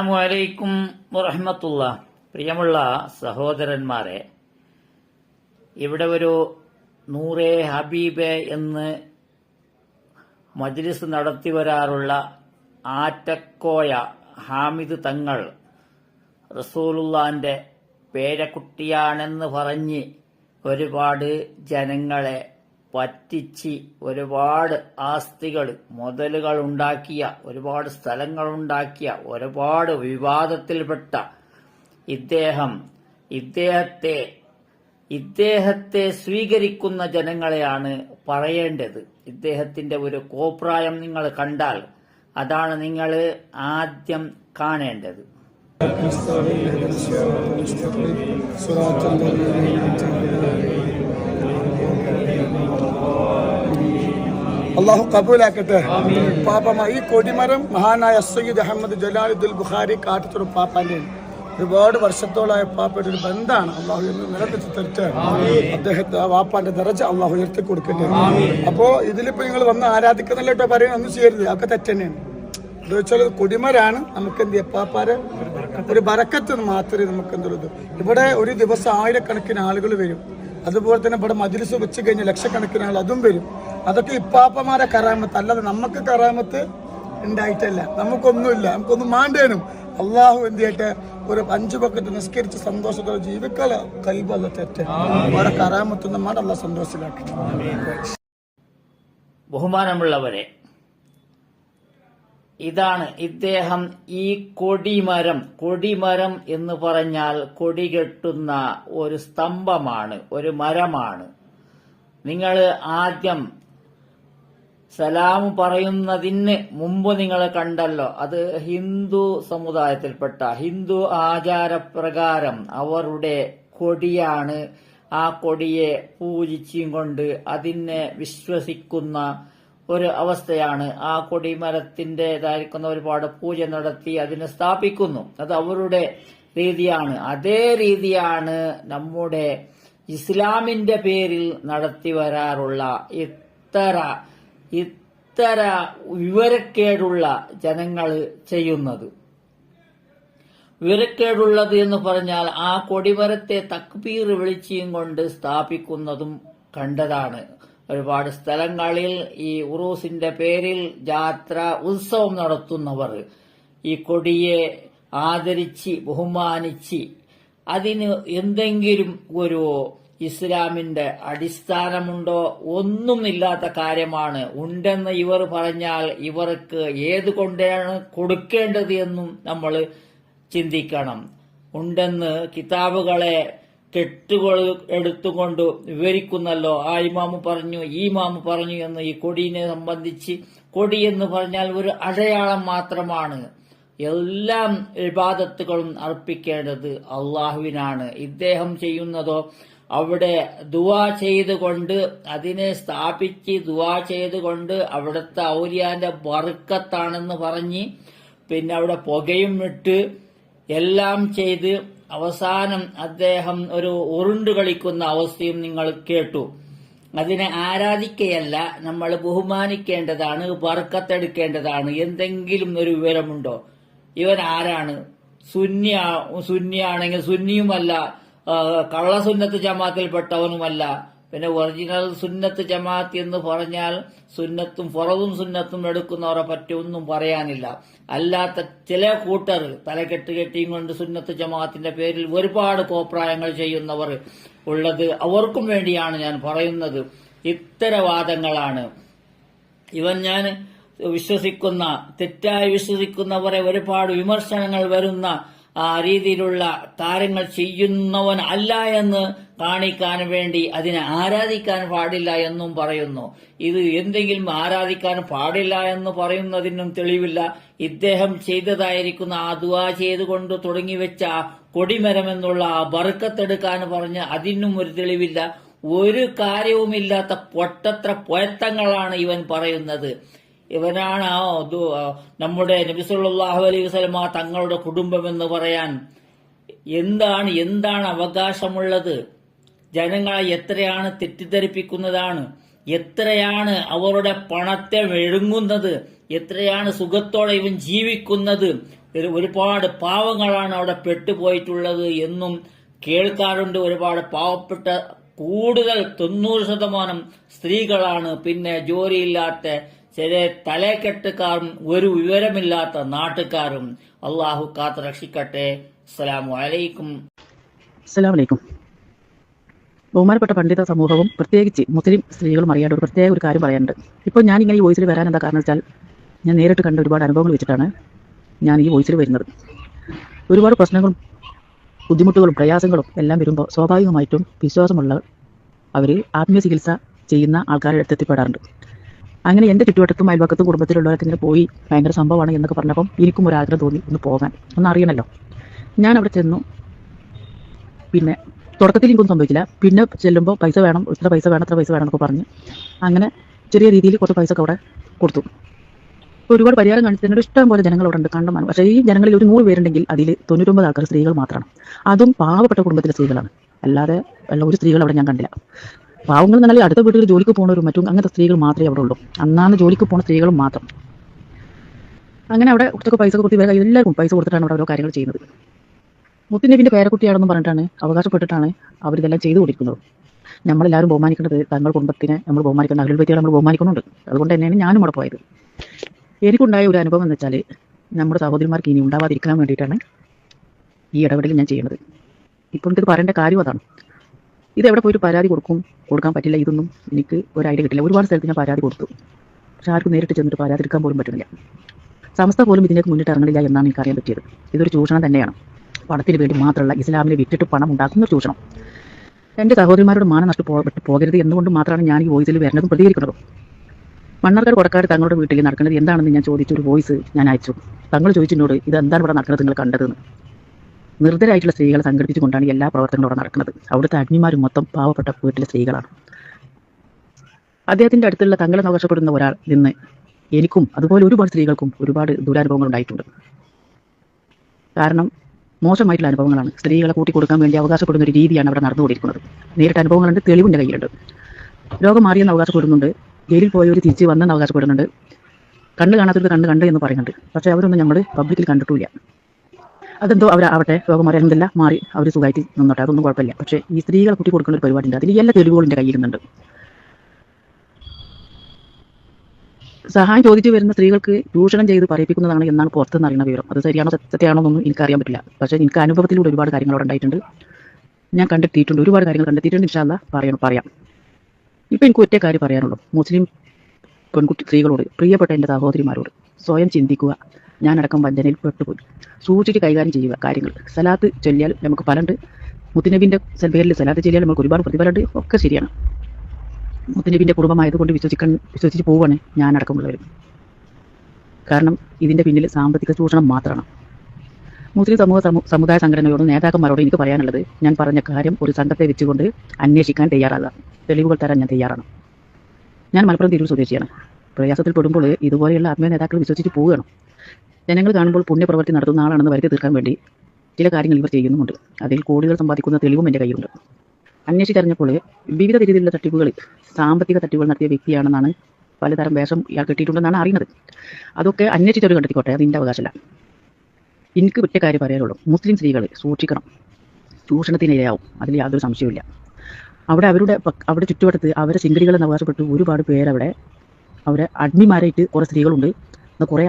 അസ്സാമു അലൈക്കും വറഹമത്തുള്ള പ്രിയമുള്ള സഹോദരന്മാരെ ഇവിടെ ഒരു നൂറെ ഹബീബെ എന്ന് മജ്ലിസ് നടത്തി വരാറുള്ള ആറ്റക്കോയ ഹാമിദ് തങ്ങൾ റസൂലുള്ളാന്റെ പേരക്കുട്ടിയാണെന്ന് പറഞ്ഞ് ഒരുപാട് ജനങ്ങളെ പറ്റിച്ച് ഒരുപാട് ആസ്തികൾ മുതലുകൾ ഉണ്ടാക്കിയ ഒരുപാട് സ്ഥലങ്ങൾ ഉണ്ടാക്കിയ ഒരുപാട് വിവാദത്തിൽപ്പെട്ട ഇദ്ദേഹം ഇദ്ദേഹത്തെ ഇദ്ദേഹത്തെ സ്വീകരിക്കുന്ന ജനങ്ങളെയാണ് പറയേണ്ടത് ഇദ്ദേഹത്തിന്റെ ഒരു കോപ്രായം നിങ്ങൾ കണ്ടാൽ അതാണ് നിങ്ങൾ ആദ്യം കാണേണ്ടത് صراط الذين أنعمت അള്ളാഹു കബൂലാക്കട്ടെ. പാപ്പമ ഈ കൊടിമരം മഹാനായ സയ്യിദ് അഹമ്മദ് ജലാലുദ്ദുൽ ബുഖാരി കാട്ടത്തുറ പാപ്പാന്റെ. ഒരുപാട് വർഷത്തോളായ പാപ്പയുടെ ഒരു ബന്ധാണ് അള്ളാഹു എന്ന് നിലനിർത്തി തരട്ടെ. അദ്ദേഹത്തെ ആ വാപ്പാന്റെ നിറച്ച് അള്ളാഹു ഉയർത്തി കൊടുക്കട്ടെ. അപ്പോ ഇതിലിപ്പോ നിങ്ങൾ വന്ന് ആരാധിക്കുന്നില്ല കേട്ടോ പറയുന്നത് ഒന്നും ചെയ്യരുത്. അതൊക്കെ തെറ്റന്നെയാണ്. എന്താ വെച്ചാൽ കൊടിമരാണ് നമുക്ക് എന്ത് പാപ്പാരെ ഒരു ബറക്കത്ത് മാത്രമേ നമുക്ക് എന്തുള്ളത് ഇവിടെ ഒരു ദിവസം ആയിരക്കണക്കിന് ആളുകൾ വരും. അതുപോലെ തന്നെ ഇവിടെ മജിലിസ് വെച്ച് കഴിഞ്ഞാൽ ലക്ഷക്കണക്കിന് ആൾ അതും വരും. അതൊക്കെ ഇപ്പാപ്പമാരെ കറാമത്ത് അല്ലാതെ നമുക്ക് കറാമത്ത് ഉണ്ടായിട്ടല്ല. നമുക്കൊന്നുമില്ല. നമുക്കൊന്നും മാണ്ടേനും. അള്ളാഹു എന്ത് ചെയ്യട്ടെ ഒരു അഞ്ചു പക്കത്ത് നിസ്കരിച്ച് സന്തോഷത്തോടെ ജീവിക്കല കൈബല്ല തെറ്റ്. അവരെ കറാമത്തൊന്നും നമ്മൾ അല്ല സന്തോഷത്തിലാക്കി. ബഹുമാനമുള്ളവരെ ഇതാണ് ഇദ്ദേഹം ഈ കൊടിമരം കൊടിമരം എന്ന് പറഞ്ഞാൽ കൊടി കെട്ടുന്ന ഒരു സ്തംഭമാണ് ഒരു മരമാണ്. നിങ്ങൾ ആദ്യം സലാം പറയുന്നതിന് മുമ്പ് നിങ്ങൾ കണ്ടല്ലോ. അത് ഹിന്ദു സമുദായത്തിൽപ്പെട്ട ഹിന്ദു ആചാരപ്രകാരം അവരുടെ കൊടിയാണ് ആ കൊടിയെ പൂജിച്ചും കൊണ്ട് അതിനെ വിശ്വസിക്കുന്ന ഒരു അവസ്ഥയാണ്. ആ കൊടി മരത്തിന്റെതായിരിക്കുന്ന ഒരുപാട് പൂജ നടത്തി അതിനെ സ്ഥാപിക്കുന്നു. അത് അവരുടെ രീതിയാണ്. അതേ രീതിയാണ് നമ്മുടെ ഇസ്ലാമിന്റെ പേരിൽ നടത്തി വരാറുള്ള ഇത്തര ഇത്തര വിവരക്കേടുള്ള ജനങ്ങൾ ചെയ്യുന്നത്. വിവരക്കേടുള്ളത് എന്ന് പറഞ്ഞാൽ ആ കൊടിമരത്തെ തക്ബീർ വിളിച്ചും കൊണ്ട് സ്ഥാപിക്കുന്നതും കണ്ടതാണ്. ഒരുപാട് സ്ഥലങ്ങളിൽ ഈ ഉറൂസിന്റെ പേരിൽ ജാത്ര ഉത്സവം നടത്തുന്നവർ ഈ കൊടിയെ ആദരിച്ച് ബഹുമാനിച്ച് അതിന് എന്തെങ്കിലും ഒരു ഇസ്ലാമിന്റെ അടിസ്ഥാനമുണ്ടോ ഒന്നുമില്ലാത്ത കാര്യമാണ്. ഉണ്ടെന്ന് ഇവർ പറഞ്ഞാൽ ഇവർക്ക് ഏത് കൊണ്ടാണ് കൊടുക്കേണ്ടത് എന്നും നമ്മൾ ചിന്തിക്കണം. ഉണ്ടെന്ന് കിതാബുകളെ കെട്ടുകൾ എടുത്തുകൊണ്ട് വിവരിക്കുന്നല്ലോ. ആ ഇമാമു പറഞ്ഞു ഈ മാമു പറഞ്ഞു എന്ന് ഈ കൊടിയെ സംബന്ധിച്ച് കൊടി എന്ന് പറഞ്ഞാൽ ഒരു അടയാളം മാത്രമാണ്. എല്ലാം ഇബാദത്തുകളും അർപ്പിക്കേണ്ടത് അള്ളാഹുവിനാണ്. ഇദ്ദേഹം ചെയ്യുന്നതോ അവിടെ ദുവാ ചെയ്തുകൊണ്ട് അതിനെ സ്ഥാപിച്ച് ദുവാ ചെയ്തുകൊണ്ട് അവിടുത്തെ ഔര്യാന്റെ ബറുക്കത്താണെന്ന് പറഞ്ഞ് പിന്നെ അവിടെ പുകയും ഇട്ട് എല്ലാം ചെയ്ത് അവസാനം അദ്ദേഹം ഒരു ഉരുണ്ട് കളിക്കുന്ന അവസ്ഥയും നിങ്ങൾ കേട്ടു. അതിനെ ആരാധിക്കയല്ല നമ്മൾ ബഹുമാനിക്കേണ്ടതാണ് ബർക്കത്തെടുക്കേണ്ടതാണ് എന്തെങ്കിലും ഒരു വിവരമുണ്ടോ? ഇവൻ ആരാണ്? സുന്നി സുന്നിയാണെങ്കിൽ സുന്നിയുമല്ല ആ, കള്ളസുന്നത്ത് ജമാത്തിൽപ്പെട്ടവനുമല്ല. പിന്നെ ഒറിജിനൽ സുന്നത്ത് ജമാഅത്ത് എന്ന് പറഞ്ഞാൽ സുന്നത്തും ഫറവും സുന്നത്തും എടുക്കുന്നവരെ പറ്റി ഒന്നും പറയാനില്ല. അല്ലാത്ത ചില കൂട്ടർ തലക്കെട്ട് കെട്ടിയും കൊണ്ട് സുന്നത്ത് ജമാഅത്തിന്റെ പേരിൽ ഒരുപാട് കോപ്രായങ്ങൾ ചെയ്യുന്നവർ ഉള്ളത് അവർക്കും വേണ്ടിയാണ് ഞാൻ പറയുന്നത്. ഇത്തരവാദങ്ങളാണ്. ഇവൻ ഞാൻ വിശ്വസിക്കുന്ന തെറ്റായി വിശ്വസിക്കുന്നവരെ ഒരുപാട് വിമർശനങ്ങൾ വരുന്ന ആ രീതിയിലുള്ള കാര്യങ്ങൾ ചെയ്യുന്നവൻ അല്ല എന്ന് കാണിക്കാൻ വേണ്ടി അതിനെ ആരാധിക്കാൻ പാടില്ല എന്നും പറയുന്നു. ഇത് എന്തെങ്കിലും ആരാധിക്കാൻ പാടില്ല എന്ന് പറയുന്നതിനും തെളിവില്ല. ഇദ്ദേഹം ചെയ്തതായിരിക്കുന്ന ആ ദുവാ ചെയ്തുകൊണ്ട് തുടങ്ങിവെച്ച കൊടിമരം എന്നുള്ള ആ ബറുക്കത്തെടുക്കാൻ പറഞ്ഞ് അതിനും ഒരു തെളിവില്ല. ഒരു കാര്യവുമില്ലാത്ത പൊട്ടത്ര പൊയത്തങ്ങളാണ് ഇവൻ പറയുന്നത്. ഇവനാണ് ആ നമ്മുടെ നബിസുല്ലാഹു അലൈഹി വസ്ലമ തങ്ങളുടെ കുടുംബം എന്ന് പറയാൻ. എന്താണ് എന്താണ് അവകാശമുള്ളത്? ജനങ്ങളെ എത്രയാണ് തെറ്റിദ്ധരിപ്പിക്കുന്നതാണ്? എത്രയാണ് അവരുടെ പണത്തെ മെഴുങ്ങുന്നത്? എത്രയാണ് സുഖത്തോടെ ഇവൻ ജീവിക്കുന്നത്? ഒരുപാട് പാവങ്ങളാണ് അവിടെ പെട്ടുപോയിട്ടുള്ളത് എന്നും കേൾക്കാറുണ്ട്. ഒരുപാട് പാവപ്പെട്ട കൂടുതൽ തൊണ്ണൂറ് ശതമാനം സ്ത്രീകളാണ്. പിന്നെ ജോലിയില്ലാത്ത ചില തലക്കെട്ടുകാരും ഒരു വിവരമില്ലാത്ത നാട്ടുകാരും അള്ളാഹു കാത്ത് രക്ഷിക്കട്ടെ. അസ്സലാമു അലൈക്കും. അലൈക്കും. ബഹുമാനപ്പെട്ട പണ്ഡിത സമൂഹവും പ്രത്യേകിച്ച് മുസ്ലിം സ്ത്രീകളും അറിയേണ്ട ഒരു പ്രത്യേക ഒരു കാര്യം പറയാനുണ്ട്. ഇപ്പോൾ ഞാൻ ഇങ്ങനെ ഈ വോയിസിൽ വരാൻ എന്താ കാരണം വെച്ചാൽ ഞാൻ നേരിട്ട് കണ്ട ഒരുപാട് അനുഭവങ്ങൾ വെച്ചിട്ടാണ് ഞാൻ ഈ വോയിസിൽ വരുന്നത്. ഒരുപാട് പ്രശ്നങ്ങളും ബുദ്ധിമുട്ടുകളും പ്രയാസങ്ങളും എല്ലാം വരുമ്പോൾ സ്വാഭാവികമായിട്ടും വിശ്വാസമുള്ള അവർ ആത്മീയ ചികിത്സ ചെയ്യുന്ന ആൾക്കാരുടെ അടുത്ത് എത്തിപ്പെടാറുണ്ട്. അങ്ങനെ എന്റെ ചുറ്റുവട്ടത്തും അയൽവക്കത്തും കുടുംബത്തിലുള്ളവരൊക്കെ ഇങ്ങനെ പോയി ഭയങ്കര സംഭവമാണ് എന്നൊക്കെ പറഞ്ഞപ്പം എനിക്കും ഒരു ആഗ്രഹം തോന്നി ഒന്ന് പോകാൻ. ഒന്ന് അറിയണമല്ലോ ഞാൻ അവിടെ ചെന്നു. പിന്നെ തുടക്കത്തിൽ എനിക്കൊന്നും സംഭവിക്കില്ല പിന്നെ ചെല്ലുമ്പോൾ പൈസ വേണം ഇത്ര പൈസ വേണം ഇത്ര പൈസ വേണം എന്നൊക്കെ പറഞ്ഞ് അങ്ങനെ ചെറിയ രീതിയിൽ കുറച്ച് പൈസ ഒക്കെ അവിടെ കൊടുത്തു. ഒരുപാട് പരിഹാരം കാണിച്ചിട്ട് ഇഷ്ടം പോലെ ജനങ്ങൾ അവിടെ ഉണ്ട് കണ്ടമാണ് പക്ഷേ ഈ ജനങ്ങളിൽ ഒരു നൂറ് പേരുണ്ടെങ്കിൽ അതിൽ തൊണ്ണൂറ്റൊമ്പത് ആൾക്കാർ സ്ത്രീകൾ മാത്രമാണ്. അതും പാവപ്പെട്ട കുടുംബത്തിലെ സ്ത്രീകളാണ്. അല്ലാതെ ഉള്ള ഒരു സ്ത്രീകൾ അവിടെ ഞാൻ കണ്ടില്ല. പാവങ്ങൾ എന്നാലും അടുത്ത വീട്ടിൽ ജോലിക്ക് പോകുന്നവരും മറ്റും അങ്ങനത്തെ സ്ത്രീകൾ മാത്രമേ അവിടെ ഉള്ളൂ. അന്നാന്ന് ജോലിക്ക് പോകുന്ന സ്ത്രീകളും മാത്രം. അങ്ങനെ അവിടെ കുറച്ചൊക്കെ പൈസ കൊടുത്ത് ഇവരെ എല്ലാവർക്കും പൈസ കൊടുത്തിട്ടാണ് അവിടെ ഓരോ കാര്യങ്ങൾ ചെയ്യുന്നത്. മുത്തുനബിന്റെ പേരക്കുട്ടിയാണെന്ന് പറഞ്ഞിട്ടാണ് അവകാശപ്പെട്ടിട്ടാണ് അവരിതെല്ലാം ചെയ്തു കൊടുക്കുന്നത്. നമ്മളെല്ലാവരും ബഹുമാനിക്കേണ്ടത് തങ്ങളുടെ കുടുംബത്തിനെ നമ്മൾ ബഹുമാനിക്കുന്ന അകൽ വ്യക്തികളെ നമ്മൾ ബഹുമാനിക്കുന്നുണ്ട് അതുകൊണ്ട് തന്നെയാണ് ഞാനും അവിടെ പോയത്. എനിക്കുണ്ടായ ഒരു അനുഭവം എന്ന് വെച്ചാൽ നമ്മുടെ സഹോദരിമാർക്ക് ഇനി ഉണ്ടാവാതിരിക്കാൻ വേണ്ടിയിട്ടാണ് ഈ ഇടപെടൽ ഞാൻ ചെയ്യുന്നത്. ഇപ്പോൾ പറയേണ്ട കാര്യം അതാണ്. ഇത് എവിടെ പോയിട്ട് പരാതി കൊടുക്കും? കൊടുക്കാൻ പറ്റില്ല ഇതൊന്നും എനിക്ക് ഒരു ഐഡിയ കിട്ടില്ല. ഒരുപാട് സ്ഥലത്ത് ഞാൻ പരാതി കൊടുത്തു. പക്ഷെ ആർക്കും നേരിട്ട് ചെന്നിട്ട് പരാതി എടുക്കാൻ പോലും പറ്റുന്നില്ല. സമസ്ത പോലും ഇതിലേക്ക് മുന്നിട്ട് ഇറങ്ങണില്ല എന്നാണ് എനിക്ക് അറിയാൻ പറ്റിയത്. ഇതൊരു ചൂഷണം തന്നെയാണ്. പണത്തിന് വേണ്ടി മാത്രമല്ല ഇസ്ലാമിനെ വിറ്റിട്ട് പണം ഉണ്ടാക്കുന്ന ഒരു ചൂഷണം. എന്റെ സഹോദരിമാരോട് മാനം നഷ്ടപ്പെട്ട് പോകരുത് എന്നുകൊണ്ട് മാത്രമാണ് ഞാൻ ഈ വോയിസിൽ വരുന്നതും പ്രതികരിക്കുന്നതും. മണ്ണാർക്കാട് കൊടക്കാട് തങ്ങളുടെ വീട്ടിൽ നടക്കുന്നത് എന്താണെന്ന് ഞാൻ ചോദിച്ചൊരു വോയിസ് ഞാൻ അയച്ചു. തങ്ങൾ ചോദിച്ചെന്നോട് ഇത് എന്താണ് ഇവിടെ നടക്കുന്നത് നിങ്ങൾ കണ്ടതെന്ന്. നിർദ്ധരായിട്ടുള്ള സ്ത്രീകളെ സംഘടിപ്പിച്ചുകൊണ്ടാണ് എല്ലാ പ്രവർത്തനങ്ങളും അവിടെ നടക്കുന്നത്. അവിടുത്തെ അഗ്നിമാർ മൊത്തം പാവപ്പെട്ട വീട്ടിലെ സ്ത്രീകളാണ്. അദ്ദേഹത്തിന്റെ അടുത്തുള്ള തങ്ങളെ അവകാശപ്പെടുന്ന ഒരാൾ നിന്ന് എനിക്കും അതുപോലെ ഒരുപാട് സ്ത്രീകൾക്കും ഒരുപാട് ദുരനുഭവങ്ങൾ ഉണ്ടായിട്ടുണ്ട്. കാരണം മോശമായിട്ടുള്ള അനുഭവങ്ങളാണ് സ്ത്രീകളെ കൂട്ടിക്കൊടുക്കാൻ വേണ്ടി അവകാശപ്പെടുന്ന ഒരു രീതിയാണ് അവിടെ നടന്നുകൊണ്ടിരിക്കുന്നത്. നേരിട്ട് അനുഭവങ്ങളുണ്ട് തെളിവിന്റെ കയ്യിലുണ്ട്. രോഗം മാറിയെന്ന് അവകാശപ്പെടുന്നുണ്ട് ജയിലിൽ പോയവർ തിരിച്ച് വന്നെന്ന് അവകാശപ്പെടുന്നുണ്ട്. കണ്ണ് കാണാത്തവർക്ക് കണ്ണ് കണ്ട് എന്ന് പറയുന്നുണ്ട്. പക്ഷേ അവരൊന്നും ഞങ്ങൾ പബ്ലിക്കിൽ കണ്ടിട്ടില്ല. അതെന്തോ അവരാവട്ടെ രോഗം മാറിയെന്നില്ല മാറി അവർ സുഖമായിട്ട് നിന്നോട്ടെ അതൊന്നും കുഴപ്പമില്ല. പക്ഷെ ഈ സ്ത്രീകളെ കുട്ടി കൊടുക്കുന്ന ഒരു പരിപാടി ഉണ്ട്. അതിൽ എല്ലാ തെളിവുകളും എന്റെ കയ്യിലുണ്ട്. സഹായം ചോദിച്ചു വരുന്ന സ്ത്രീകൾക്ക് ചൂഷണം ചെയ്ത് പറയിപ്പിക്കുന്നതാണ് എന്നാണ് പുറത്തുനിന്ന് അറിയുന്ന വിവരം. അത് ശരിയാണോ സത്യമാണോ എന്നൊന്നും എനിക്കറിയാൻ പറ്റില്ല. പക്ഷെ എനിക്ക് അനുഭവത്തിലൂടെ ഒരുപാട് കാര്യങ്ങൾ അവിടെ ഉണ്ടായിട്ടുണ്ട്. ഞാൻ കണ്ടെത്തിയിട്ടുണ്ട്. ഒരുപാട് കാര്യങ്ങൾ കണ്ടെത്തിയിട്ടുണ്ട്. ഇൻഷാല്ല പറയണം പറയാം. ഇപ്പം എനിക്ക് ഒറ്റ കാര്യം പറയാനുള്ളൂ. മുസ്ലിം പെൺകുട്ടി സ്ത്രീകളോട് പ്രിയപ്പെട്ട എന്റെ സഹോദരിമാരോട് സ്വയം ചിന്തിക്കുക. ഞാനടക്കം വഞ്ചനയിൽ പെട്ടുപോയി സൂക്ഷിച്ച് കൈകാര്യം ചെയ്യുക കാര്യങ്ങൾ. സലാത്ത് ചൊല്ലിയാൽ നമുക്ക് ഫലമുണ്ട്. മുത്തുനബിന്റെ പേരിൽ സലാത്ത് ചൊല്ലിയാൽ നമുക്ക് ഒരുപാട് പ്രതിഫലമുണ്ട്. ഒക്കെ ശരിയാണ്. മുത്തനബിന്റെ കുടുംബമായതുകൊണ്ട് വിശ്വസിക്കാൻ വിശ്വസിച്ച് പോവുകയാണ് ഞാൻ അടക്കമുള്ളവരും കാരണം ഇതിന്റെ പിന്നിൽ സാമ്പത്തിക ചൂഷണം മാത്രമാണ്. മുസ്ലിം സമൂഹ സമുദായ സംഘടനയോടും നേതാക്കന്മാരോടും എനിക്ക് പറയാനുള്ളത് ഞാൻ പറഞ്ഞ കാര്യം ഒരു സംഘത്തെ വെച്ചുകൊണ്ട് അന്വേഷിക്കാൻ തയ്യാറാകാം. തെളിവുകൾ തരാൻ ഞാൻ തയ്യാറാണ്. ഞാൻ മലപ്പുറം തിരൂർ സ്വദേശിയാണ്. പ്രയാസത്തിൽ പെടുമ്പോൾ ഇതുപോലെയുള്ള ആത്മീയ നേതാക്കൾ വിശ്വസിച്ച് പോവുകയാണ്. ജനങ്ങൾ കാണുമ്പോൾ പുണ്യപ്രവൃത്തി നടത്തുന്ന ആളാണെന്ന് വരുത്തി തീർക്കാൻ വേണ്ടി ചില കാര്യങ്ങൾ ഇവർ ചെയ്യുന്നുമുണ്ട്. അതിൽ കോടികൾ സമ്പാദിക്കുന്ന തെളിവും എന്റെ കയ്യിലുണ്ട്. അന്വേഷിച്ചറിഞ്ഞപ്പോൾ വിവിധ രീതിയിലുള്ള തട്ടിപ്പുകൾ സാമ്പത്തിക തട്ടിപ്പുകൾ നടത്തിയ വ്യക്തിയാണെന്നാണ് പലതരം വേഷം ഇയാൾ കിട്ടിയിട്ടുണ്ടെന്നാണ് അറിയുന്നത്. അതൊക്കെ അന്വേഷിച്ചവർ കണ്ടെത്തിക്കോട്ടെ അത് എന്റെ അവകാശമല്ല. എനിക്ക് ഒറ്റ കാര്യം പറയാനുള്ളൂ. മുസ്ലിം സ്ത്രീകൾ സൂക്ഷിക്കണം. ചൂഷണത്തിനിരയാവും അതിൽ യാതൊരു സംശയമില്ല അവിടെ അവരുടെ അവിടെ ചുറ്റുവട്ടത്ത് അവരെ ശിങ്കടികളെന്ന് അവകാശപ്പെട്ട് ഒരുപാട് പേരവിടെ അവരെ അഡ്മിമാരായിട്ട് കുറേ സ്ത്രീകളുണ്ട്. കുറേ